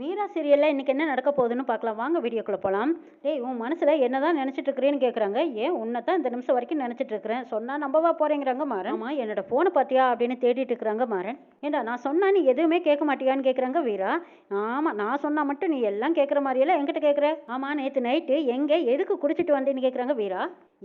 வீரா சீரியலில் இன்றைக்கி என்ன நடக்க போகுதுன்னு பார்க்கலாம். வாங்க வீடியோக்குள்ளே போகலாம் டேய் உன் மனசில் என்ன தான் நினச்சிட்டு இருக்கிறேன்னு கேட்குறாங்க ஏன் உன்னை தான் இந்த நிமிஷம் வரைக்கும் நினச்சிட்ருக்கிறேன் சொன்னால் நம்பவா போகிறேங்கிறாங்க மாறன். ஆமாம் என்னோட ஃபோனை பார்த்தியா அப்படின்னு தேடிட்டு இருக்கிறாங்க மாறன். ஏண்டா நான் சொன்னால் நீ எதுவுமே கேட்க மாட்டியான்னு கேட்குறாங்க வீரா. ஆமாம் நான் சொன்னால் மட்டும் நீ எல்லாம் கேட்குற மாதிரியெல்லாம் என்கிட்ட கேட்குற ஆமாம் நேற்று நைட்டு எங்கே எதுக்கு குடிச்சிட்டு வந்தேன்னு கேட்குறாங்க வீரா.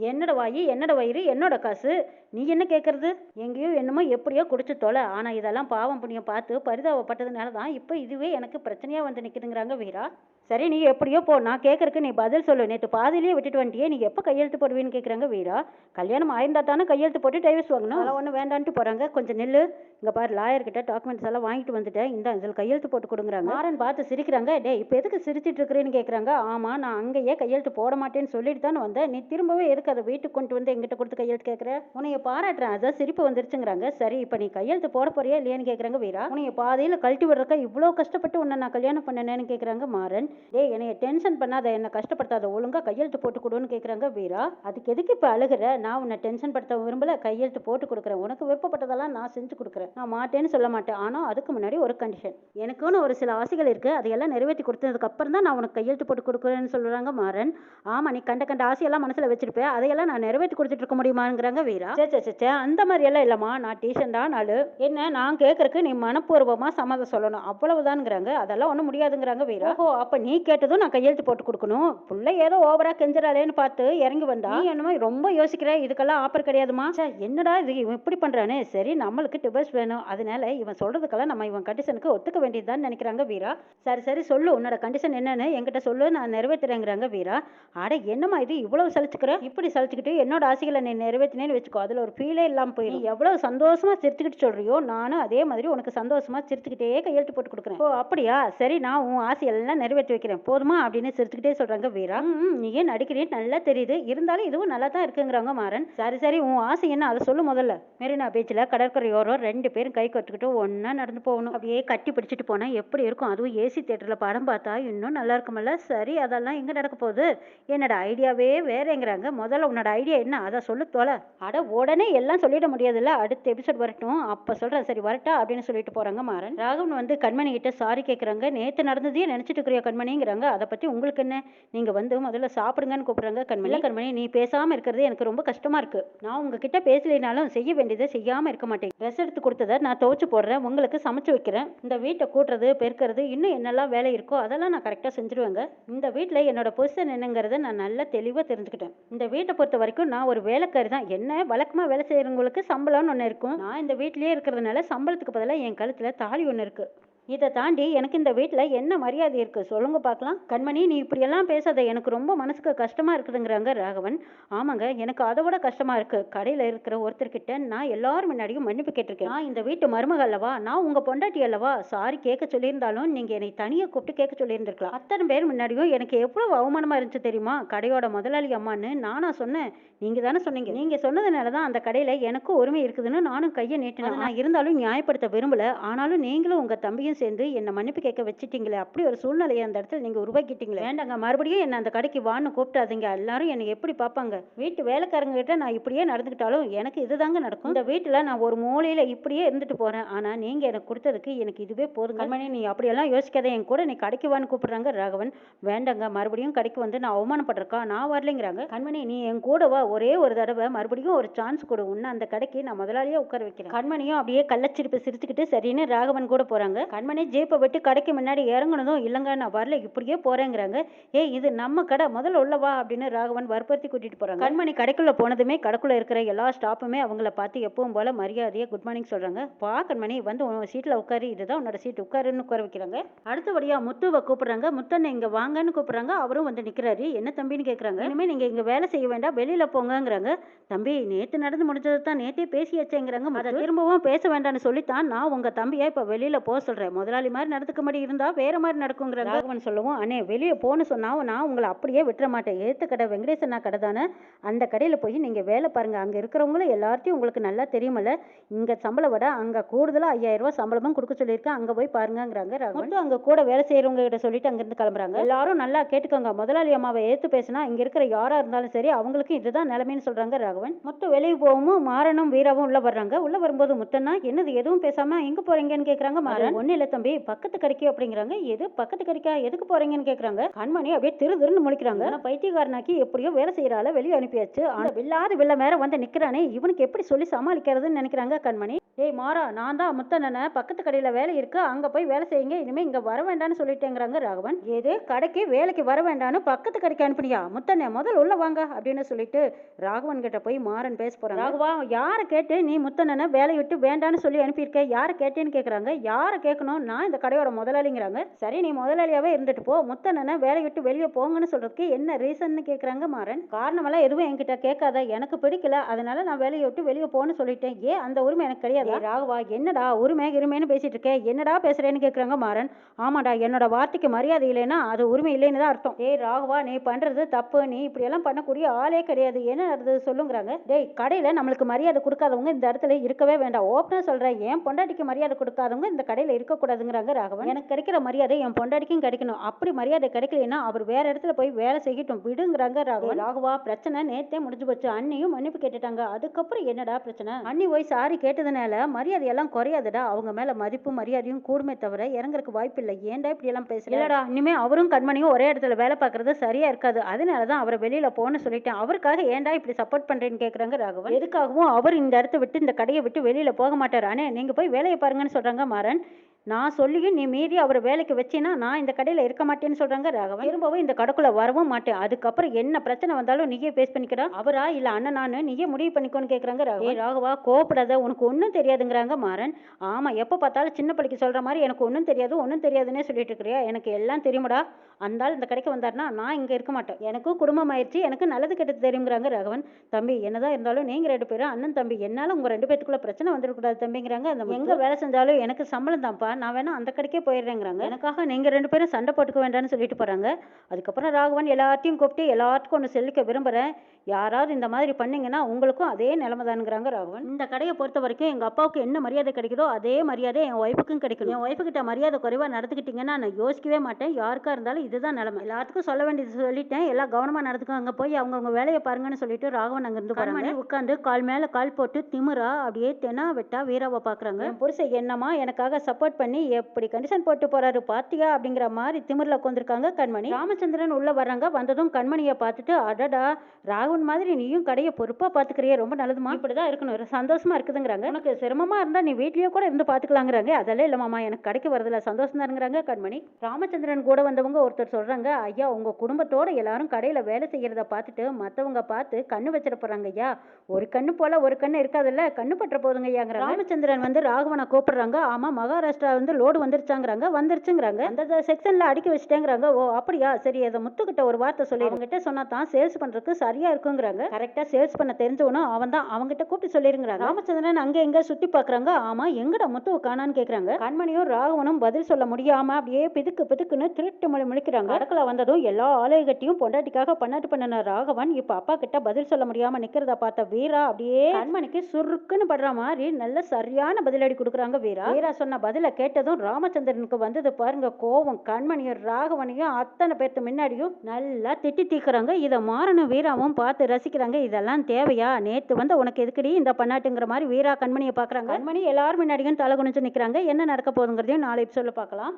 என்னோட வாயி என்னோட வயிறு என்னோட காசு. நீ என்ன கேட்குறது எங்கேயோ என்னமோ எப்படியோ குடிச்சு தொலை. ஆனால் இதெல்லாம் பாவம் புண்ணியம் பார்த்து பரிதாபப்பட்டதுனால தான் இப்போ இதுவே எனக்கு பிரச்சனையாக வந்து நிற்குதுங்கிறாங்க வீரா. சரி நீ எப்படியோ போ நான் கேட்கறக்கு நீ பதில் சொல்லு. நேற்று பாதிலேயே விட்டுட்டு வந்துட்டியே நீ எப்போ கையெழுத்து போடுவீன்னு கேட்குறாங்க வீரா. கல்யாணம் ஆயிருந்தா தானே கையெழுத்து போட்டு டைவர்ஸ் வாங்கணும். அதெல்லாம் ஒன்றும் வேண்டான்ட்டு போகிறாங்க கொஞ்சம் நில்லு. இங்கே பாரு லாயர்கிட்ட டாக்குமெண்ட்ஸ் எல்லாம் வாங்கிட்டு வந்துட்டேன். இந்த இதில் கையெழுத்து போட்டு கொடுங்குறாங்க. மாறன் பார்த்து சிரிக்கிறாங்க. டே இப்போ எதுக்கு சிரிச்சிட்டு இருக்கிறேன்னு கேட்குறாங்க ஆமாம் நான் அங்கேயே கையெழுத்து போட மாட்டேன்னு சொல்லிட்டு தானே வந்தேன். நீ திரும்பவே எதுக்கு அதை வீட்டுக்கு கொண்டு வந்து எங்கிட்ட கொடுத்து கையெழுத்து கேட்குற உன்னைய பாராட்டுறேன். அதான் சிரிப்பு வந்துருச்சுங்கிறாங்க. சரி இப்போ நீ கையெழுத்து போட போறியா இல்லையான்னு கேட்குறாங்க வீரா. உன்னைய பாதையில் கழட்டி விடுறக்க இவ்வளோ கஷ்டப்பட்டு உன்னை நான் கல்யாணம் பண்ணனேன்னு கேட்குறாங்க மாறன். டே என்னைய டென்ஷன் பண்ணாத என்னை கஷ்டப்படுத்தாத ஒழுங்காக கையெழுத்து போட்டு கொடுன்னு கேட்குறாங்க வீரா. அதுக்கு எதுக்கு இப்போ அழுகிற? நான் உன்னை டென்ஷன் படுத்த விரும்பல கையெழுத்து போட்டு கொடுக்குறேன். உனக்கு விருப்பப்பட்டதெல்லாம் நான் செஞ்சு கொடுக்குறேன். நான் மாட்டேன்னு சொல்ல மாட்டேன். ஆனால் அதுக்கு முன்னாடி ஒரு கண்டிஷன் எனக்குன்னு ஒரு சில ஆசைகள் இருக்குது அதையெல்லாம் நிறைவேற்றி கொடுத்ததுக்கு அப்புறம் தான் நான் உனக்கு கையெழுத்து போட்டு கொடுக்குறேன்னு சொல்கிறாங்க மாறன். ஆமாம் நீ கண்ட கண்ட ஆசையெல்லாம் மனசில் வச்சிருப்பேன் அதையெல்லாம் நான் நிறைவேற்றி கொடுத்துட்டு இருக்க முடியுமாங்கிறாங்க வீரா. சே சே, சே சே அந்த மாதிரி எல்லாம் இல்லைம்மா. நான் டீசண்டாக நாலு என்ன நான் கேட்குறக்கு நீ மனப்பூர்வமாக சம்மதம் சொல்லணும். அவ்வளவுதான்ங்கிறாங்க. அதெல்லாம் ஒன்றும் முடியாதுங்கிறாங்க வீரா. ஓஹோ அப்போ நீ கேட்டதும் நான் கையெழுத்து போட்டு கொடுக்கணும். புள்ள ஏதோ ஓவரா கெஞ்சுறாளேன்னு பார்த்து இறங்கி வந்தா. நீ என்னமோ ரொம்ப யோசிக்கிற இதுக்கெல்லாம் ஆப்பர் கிடையாதுமா ச்சே, என்னடா இது இவன் இப்படி பண்றானே. சரி நம்மளுக்கு டிவர்ஸ் வேணும். அதனால இவன் சொல்றதுக்கெல்லாம் நம்ம இவன் கண்டிஷனுக்கு ஒத்துக்க வேண்டியதுதான் நினைக்கிறாங்க வீரா. சரி சரி சொல்லு. உன்னோட கண்டிஷன் என்னன்னு என்கிட்ட சொல்லு. நான் நிறைவேற்றுறேங்கிறாங்க வீரா. அட என்னம்மா இது? இவ்வளவு சலிச்சுக்கிற? இப்படி சலிச்சுக்கிட்டு என்னோட ஆசைகளை நீ நிறைவேற்றினேன்னு வச்சுக்கோ. அதுல ஒரு ஃபீலே இல்லாம போயிடும் நீ எவ்வளவு சந்தோஷமா சிரிச்சுக்கிட்டு சொல்றியோ நானும் அதே மாதிரி உனக்கு சந்தோஷமா சிரிச்சுக்கிட்டே கையெழுத்து போட்டு கொடுக்குறேன். ஓ அப்படியா? சரி சரி நான் உன் ஆசையெல்லாம் நிறைவேற்றி வைக்கிறேன். போதுமா? அப்படின்னு சிரிச்சுக்கிட்டே சொல்றாங்க வீரா. நீ ஏன் நடிக்கிறேன்னு நல்லா தெரியுது. இருந்தாலும் இதுவும் நல்லா தான் இருக்குங்கிறாங்க மாறன். சரி சரி உன் ஆசை என்ன? அதை சொல்லு முதல்ல. மெரினா பீச்சில் கடற்கரையோரம் ரெண்டு பேரும் கை கட்டுக்கிட்டு ஒன்றா நடந்து போகணும். அப்படியே கட்டி பிடிச்சிட்டு போனால் எப்படி இருக்கும்? அதுவும் ஏசி தேட்டரில் படம் பார்த்தா இன்னும் நல்லா இருக்குமல்ல சரி அதெல்லாம் எங்கே நடக்க போகுது? என்னோட ஐடியாவே வேறேங்கிறாங்க. முதல்ல உன்னோட ஐடியா என்ன? அதை சொல்லு தொலை அட உடனே எல்லாம் சொல்லிட முடியாதுல்ல. அடுத்த எபிசோட் வரட்டும். அப்போ சொல்கிறேன் சரி வரட்டா அப்படின்னு சொல்லிட்டு போகிறாங்க மாறன். ராகவன் வந்து கண்மணி கிட்ட சாரி கேட்குறாங்க நேற்று நடந்ததையே நினச்சிட்டு இருக்கிறியா கண்மணிங்கிறாங்க. அதை பற்றி உங்களுக்கு என்ன? நீங்கள் வந்து முதல்ல சாப்பிடுங்கன்னு கூப்பிட்றாங்க கண்மணி. கண்மணி நீ பேசாமல் இருக்கிறது எனக்கு ரொம்ப கஷ்டமாக இருக்குது நான் உங்ககிட்ட பேசலைனாலும் செய்ய வேண்டியதை செய்யாமல் இருக்க மாட்டேன். ட்ரெஸ் எடுத்து கொடுத்ததை நான் துவச்சி போடுறேன். உங்களுக்கு சமைச்சு வைக்கிறேன். இந்த வீட்டை கூட்டுறது பெருக்கிறது இன்னும் என்னெல்லாம் வேலை இருக்கோ அதெல்லாம் நான் கரெக்டாக செஞ்சுருவேங்க. இந்த வீட்டில் என்னோட பொசிஷன் என்னங்கிறத நான் நல்லா தெளிவாக தெரிஞ்சுக்கிட்டேன். இந்த வீட்டை பொறுத்த வரைக்கும் நான் ஒரு வேலைக்காரி தான். என்ன வழக்கமாக வேலை செய்கிறவங்களுக்கு சம்பளம்னு ஒன்று இருக்கும். நான் இந்த வீட்டிலேயே இருக்கிறதுனால சம்பளத்துக்கு பதிலாக என் கழுத்தில் தாலி ஒன்று இருக்குது இதை தாண்டி எனக்கு இந்த வீட்டில் என்ன மரியாதை இருக்குது சொல்லுங்க பார்க்கலாம். கண்மணி நீ இப்படியெல்லாம் பேசாத. எனக்கு ரொம்ப மனசுக்கு கஷ்டமாக இருக்குதுங்கிறாங்க ராகவன். ஆமாங்க எனக்கு அதை விட கஷ்டமாக இருக்குது கடையில் இருக்கிற ஒருத்தர்கிட்ட நான் எல்லாரும் முன்னாடியும் மன்னிப்பு கேட்டிருக்கேன். நான் இந்த வீட்டு மருமக அல்லவா? நான் உங்கள் பொண்டாட்டி அல்லவா? சாரி கேட்க சொல்லியிருந்தாலும் நீங்கள் என்னை தனியாக கூப்பிட்டு கேட்க சொல்லியிருந்திருக்கலாம். அத்தனை பேர் முன்னாடியும் எனக்கு எவ்வளோ அவமானமாக இருந்துச்சு தெரியுமா? கடையோட முதலாளி அம்மான்னு நானா சொன்னேன். நீங்கள் தானே சொன்னீங்க. நீங்கள் சொன்னதுனால தான் அந்த கடையில் எனக்கும் உரிமை இருக்குதுன்னு நானும் கையை நீட்டினேன். நான் இருந்தாலும் நியாயப்படுத்த விரும்பல. ஆனாலும் நீங்களும் உங்கள் தம்பியும் சேர்ந்து என்னை மன்னிப்பு கேட்க வச்சிட்டீங்களே அப்படி ஒரு சூழ்நிலையை அந்த இடத்துல நீங்கள் உருவாக்கிட்டீங்களே. வேண்டாங்க மறுபடியும் என்னை அந்த கடைக்கு வான்னு கூப்பிட்டாதீங்க. எல்லாரும் என்னை எப்படி பார்ப்பாங்க? வீட்டு வேலைக்காரங்க கிட்ட நான் இப்படியே நடந்துக்கிட்டாலும் எனக்கு இதுதாங்க நடக்கும். இந்த வீட்டில் நான் ஒரு மூலையில் இப்படியே இருந்துட்டு போகிறேன் ஆனால் நீங்கள் எனக்கு கொடுத்ததுக்கு எனக்கு இதுவே போதும் கண்மணி நீ அப்படியெல்லாம் யோசிக்காத. என் கூட நீ கடைக்கு வான்னு கூப்பிடுறாங்க ராகவன். வேண்டாங்க மறுபடியும் கடைக்கு வந்து நான் அவமானப்படுறக்கா நான் வரலைங்கிறாங்க. கண்மணி நீ என் கூட வா. ஒரே ஒரு தடவை மறுபடியும் ஒரு சான்ஸ் கொடு. உன்னை அந்த கடைக்கு நான் முதலாளியே உட்கார வைக்கிறேன். கண்மணியும் அப்படியே கள்ளச்சிரிப்பு சிரிச்சுக்கிட்டு சரின்னு ராகவன் கூட போறாங்க. கண்மணி ஜீப்பை விட்டு கடைக்கு முன்னாடி இறங்குனதும் இல்லைங்க நான் வரல இப்படியே போறேங்கிறாங்க. ஏய் இது நம்ம கடை முதல்ல உள்ளவா அப்படின்னு ராகவன் வற்புறுத்தி கூட்டிட்டு போறாங்க. கண்மணி கடைக்குள்ள போனதுமே கடைக்குள்ள இருக்கிற எல்லா ஸ்டாப்புமே அவங்கள பார்த்து எப்பவும் போல மரியாதையா குட் மார்னிங் சொல்றாங்க. பா கண்மணி வந்து உன் சீட்ல உட்காரு இதுதான் உன்னோட சீட் உட்காருன்னு உட்கார வைக்கிறாங்க. அடுத்தபடியா முத்துவை கூப்பிடுறாங்க. முத்தனை இங்க வாங்கன்னு கூப்பிடுறாங்க. அவரும் வந்து நிக்கிறாரு. என்ன தம்பின்னு கேக்குறாங்க. இனிமே நீங்க இங்க வேலை செய்ய வேண்டாம் வெளியில போங்கங்கிறாங்க. தம்பி நேத்து நடந்து முடிஞ்சது தான் நேத்தே பேசியாச்சேங்கிறாங்க அதை திரும்பவும் பேச வேண்டாம்னு சொல்லித்தான் நான் உங்க தம்பியை இப்ப வெளியில போக சொல்றேன். முதலாளி மாதிரி நடந்துக்க மாதிரி இருந்தா வேற மாதிரி நடக்குங்கிற ராகவன் சொல்லவும் அண்ணே வெளியே போன்னு சொன்னா நான் உங்களை அப்படியே விட்டுற மாட்டேன். ஏத்து கடை வெங்கடேசனா கடை தானே? அந்த கடையில போய் நீங்க வேலை பாருங்க. அங்க இருக்கிறவங்களும் எல்லார்ட்டையும் உங்களுக்கு நல்லா தெரியுமல்ல இங்க சம்பளம் விட அங்க கூடுதலா ஐயாயிரம் ரூபாய் சம்பளமும் கொடுக்க சொல்லியிருக்கேன். அங்க போய் பாருங்கங்கிறாங்க ராகவன். மட்டும் அங்க கூட வேலை செய்யறவங்க கிட்ட சொல்லிட்டு அங்கிருந்து கிளம்புறாங்க. எல்லாரும் நல்லா கேட்டுக்கோங்க. முதலாளி அம்மாவை ஏத்து பேசினா இங்க இருக்கிற யாரா இருந்தாலும் சரி அவங்களுக்கும் இதுதான் நிலைமைன்னு சொல்றாங்க ராகவன். மொத்தம் வெளியே போகவும் மாறனும் வீராவும் உள்ள வர்றாங்க. உள்ள வரும்போது முத்தன்னா என்னது எதுவும் பேசாம எங்க போறீங்கன்னு கேக்குறாங்க மாறன். ஒண்ணு இல்ல தம்பி பக்கத்து கடைக்கு அப்படிங்கிறாங்க. எது பக்கத்து கடைக்கா? எதுக்கு போறீங்கன்னு கேக்குறாங்க. கண்மணி அப்படியே திரு திருன்னு முழிக்கிறாங்க. ஆனா பைத்தியக்காரனாக்கி எப்படியோ வேலை செய்யறால வெளியே அனுப்பியாச்சு. ஆனா வில்லாத வில்ல மேல வந்து நிக்கிறானே. இவனுக்கு எப்படி சொல்லி சமாளிக்கிறதுன்னு நினைக்கிறாங்க கண்மணி. ஏய் மாறா நான் தான் முத்தண்ணனை பக்கத்து கடையில வேலை இருக்கு. அங்க போய் வேலை செய்யுங்க. இனிமே இங்க வர வேண்டாம்னு சொல்லிட்டேங்கிறாங்க ராகவன். ஏது கடைக்கு வேலைக்கு வர வேண்டாம்னு பக்கத்து கடைக்கு அனுப்பினியா? முத்தண்ணே முதல் உள்ள வாங்க அப்படின்னு சொல்லிட்டு ராகவன் கிட்ட போய் மாறன் பேச போறாங்க. ராகவா யாரை கேட்டு நீ முத்தண்ணனை வேலை விட்டு வேண்டாம்னு சொல்லி அனுப்பியிருக்க? யாரை கேட்டேன்னு கேக்குறாங்க? யாரை கேட்கணும் நான் இந்த கடையோட முதலாளிங்கிறாங்க. சரி நீ முதலாளியாவே இருந்துட்டு போ. முத்தண்ணனை வேலையை விட்டு வெளியே போங்கன்னு சொல்றதுக்கு என்ன ரீசன்னு கேக்குறாங்க மாறன். காரணமெல்லாம் எதுவும் என்கிட்ட கேட்காத. எனக்கு பிடிக்கல. அதனால நான் வேலையை விட்டு வெளியே போன்னு சொல்லிட்டேன். ஏன்? அந்த உரிமை எனக்கு கிடையாது? ராகவா என்னடா உரிமை கிருமைன்னு பேசிட்டு இருக்க? என்னடா பேசுறேன்னு கேக்குறாங்க மாறன். ஆமாடா என்னோட வார்த்தைக்கு மரியாதை இல்லைன்னா அது உரிமை இல்லைன்னு தான் அர்த்தம். ஏய் ராகவா நீ பண்றது தப்பு. நீ இப்படி எல்லாம் பண்ணக்கூடிய ஆளே கிடையாது. என்ன நடந்தது சொல்லுங்கிறாங்க? டேய் கடையில நம்மளுக்கு மரியாதை கொடுக்காதவங்க இந்த இடத்துல இருக்கவே வேண்டாம். ஓப்பனா சொல்றேன். ஏன் பொண்டாட்டிக்கு மரியாதை கொடுக்காதவங்க இந்த கடையில இருக்கக்கூடாதுங்கிறாங்க ராகவன். எனக்கு கிடைக்கிற மரியாதை என் பொண்டாட்டிக்கும் கிடைக்கணும். அப்படி மரியாதை கிடைக்கலன்னா அவர் வேற இடத்துல போய் வேலை செய்யட்டும். விடுங்கிறாங்க ராகவன். ராகவா பிரச்சனை நேத்தே முடிஞ்சு போச்சு. அண்ணியும் மன்னிப்பு கேட்டுட்டாங்க. அதுக்கப்புறம் என்னடா பிரச்சனை? அண்ணி போய் சாரி கேட்டதுனால மரியாதை எல்லாம் குறையாதுடா. அவங்க மேல மதிப்பு மரியாதையும் கூடுமே தவிர இறங்குறதுக்கு வாய்ப்பு இல்லை ஏன்டா இப்படி எல்லாம் பேசுற? இல்லடா இனிமே அவரும் கண்மணியும் ஒரே இடத்துல வேலை பார்க்கறது சரியா இருக்காது. அதனால தான் அவரை வெளியில போன்னு சொல்லிட்டேன். அவருக்காக ஏன்டா இப்படி சப்போர்ட் பண்றேன்னு கேக்குறாங்க ராகவன். எதுக்காகவும் அவர் இந்த இடத்த விட்டு இந்த கடையை விட்டு வெளியில போக மாட்டாரு. அண்ணே நீங்க போய் வேலையை பாருங்கன்னு சொல்றாங்க மாறன். நான் சொல்லியும் நீ மீறி அவரை வேலைக்கு வச்சேன்னா நான் இந்த கடையில் இருக்க மாட்டேன்னு சொல்றாங்க ராகவன். திரும்பவும் இந்த கடைக்குள்ள வரவும் மாட்டேன். அதுக்கப்புறம் என்ன பிரச்சனை வந்தாலும் நீயே ஃபேஸ் பண்ணிக்கடா அவரா? இல்ல அண்ணன் நானு. நீயே முடிவு பண்ணிக்கோன்னு கேக்குறாங்க ராகவன். ராகவா கோபப்படாத உனக்கு ஒன்றும் தெரியாதுங்கிறாங்க மாறன். ஆமா எப்போ பார்த்தாலும் சின்ன பிள்ளைக்கு சொல்ற மாதிரி எனக்கு ஒன்றும் தெரியாது ஒன்றும் தெரியாதுன்னே சொல்லிட்டு இருக்கிறியா? எனக்கு எல்லாம் தெரியுமடா? அந்த ஆள் இந்த கடைக்கு வந்தாருன்னா நான் இங்க இருக்க மாட்டேன். எனக்கும் குடும்பம் ஆயிடுச்சு எனக்கு நல்லது கெட்டது தெரியுங்கிறாங்க ராகவன். தம்பி என்னதான் இருந்தாலும் நீங்க ரெண்டு பேரும் அண்ணன் தம்பி என்னால உங்க ரெண்டு பேத்துக்குள்ள பிரச்சனை வந்துடக்கூடாது தம்பிங்கிறாங்க அந்த எங்க வேலை செஞ்சாலும் எனக்கு சம்பளம் தான்ப்பா நான் வேணா அந்த கடைக்கே போயிடுறேங்கிறாங்க. எனக்காக நீங்கள் ரெண்டு பேரும் சண்டை போட்டுக்க வேண்டாம்னு சொல்லிட்டு போகிறாங்க அதுக்கப்புறம் ராகவன் எல்லாத்தையும் கூப்பிட்டு எல்லாத்துக்கும் ஒன்று செலுக்க விரும்புகிறேன் யாராவது இந்த மாதிரி பண்ணிங்கன்னா உங்களுக்கும் அதே நிலைமை தானுங்கிறாங்க ராகவன். இந்த கடையை பொறுத்த வரைக்கும் எங்கள் அப்பாவுக்கு என்ன மரியாதை கிடைக்குதோ அதே மரியாதை என் ஒய்ஃபுக்கும் கிடைக்கணும். என் ஒய்ஃபு கிட்ட மரியாதை குறைவாக நடந்துக்கிட்டிங்கன்னா நான் யோசிக்கவே மாட்டேன். யாருக்கா இருந்தாலும் இதுதான் நிலமை. எல்லாத்துக்கும் சொல்ல வேண்டியது சொல்லிட்டேன். எல்லாம் கவனமாக நடந்துக்கோ போய் அவங்கவுங்க வேலையை பாருங்கன்னு சொல்லிட்டு ராகவன் அங்கேருந்து இருந்து உட்காந்து கால் மேலே கால் போட்டு திமுறா அப்படியே தெனா வெட்டா வீராவை பார்க்குறாங்க புருஷன் என்னமா எனக்காக சப்போர்ட் பண்ணி எப்படி கண்டிஷன் போட்டு போறாரு பாத்தியா அப்படிங்கிற மாதிரி திமிர்ல உட்காந்துருக்காங்க கண்மணி. ராமச்சந்திரன் உள்ள வர்றாங்க. வந்ததும் கண்மணியை பார்த்துட்டு அடடா ராகுன் மாதிரி நீயும் கடையை பொறுப்பா பாத்துக்கிறிய ரொம்ப நல்லதுமா? இப்படிதான் இருக்கணும். ஒரு சந்தோஷமா இருக்குதுங்கிறாங்க. உனக்கு சிரமமா இருந்தா நீ வீட்லயே கூட இருந்து பாத்துக்கலாங்கிறாங்க அதெல்லாம் இல்லமாமா எனக்கு கடைக்கு வரதுல சந்தோஷம் தானுங்கிறாங்க கண்மணி. ராமச்சந்திரன் கூட வந்தவங்க ஒருத்தர் சொல்றாங்க ஐயா உங்க குடும்பத்தோட எல்லாரும் கடையில வேலை செய்யறத பார்த்துட்டு மத்தவங்க பார்த்து கண்ணு வச்சிட போறாங்க ஐயா. ஒரு கண்ணு போல ஒரு கண்ணு இருக்காதுல்ல? கண்ணு பற்ற போதுங்க ராமச்சந்திரன் வந்து ராகவனை கூப்பிடுறாங்க. ஆமா மகாராஷ்டிரா வந்து லோடு வந்துருச்சாங்கிறாங்க. வந்துருச்சுங்கிறாங்க. அந்த செக்ஷனில் அடுக்கி வச்சுட்டேங்கிறாங்க. ஓ அப்படியா? சரி அதை முத்துக்கிட்ட ஒரு வார்த்தை சொல்லி அவங்ககிட்ட சொன்னா தான் சேல்ஸ் பண்ணுறதுக்கு சரியாக இருக்குங்கிறாங்க. கரெக்டாக சேல்ஸ் பண்ண தெரிஞ்சவனும் அவன் தான். அவங்ககிட்ட கூப்பிட்டு சொல்லிருங்கிறாங்க. ராமச்சந்திரன் அங்கே எங்கே சுற்றி பார்க்குறாங்க ஆமா எங்கடா முத்துவை காணான்னு கேட்குறாங்க கண்மணியும் ராகவனும் பதில் சொல்ல முடியாம அப்படியே பிதுக்கு பிதுக்குன்னு திருட்டு மொழி முழிக்கிறாங்க. அடக்கில் வந்ததும் எல்லா ஆலயகட்டியும் பொண்டாட்டிக்காக பண்ணாட்டு பண்ணின ராகவன் இப்போ அப்பா கிட்ட பதில் சொல்ல முடியாம நிற்கிறத பார்த்த வீரா அப்படியே கண்மணிக்கு சுருக்குன்னு படுற மாதிரி நல்ல சரியான பதிலடி கொடுக்குறாங்க வீரா. வீரா சொன்ன பதிலை கேட்டதும் ராமச்சந்திரனுக்கு வந்தது பாருங்க கோவம் கண்மணியும் ராகவனையும் அத்தனை பேர்த்து முன்னாடியும் நல்லா திட்டி தீக்குறாங்க. இதை மாறனும் வீராவும் பார்த்து ரசிக்கிறாங்க. இதெல்லாம் தேவையா? நேத்து வந்து உனக்கு எதுக்கடி இந்த பண்ணாட்டுங்கிற மாதிரி வீரா கண்மணியை பாக்குறாங்க கண்மணி எல்லாரும் முன்னாடியும் தலை குனிஞ்சு நிக்கிறாங்க. என்ன நடக்க போகுதுங்கிறதையும் நாளை சொல்ல பார்க்கலாம்.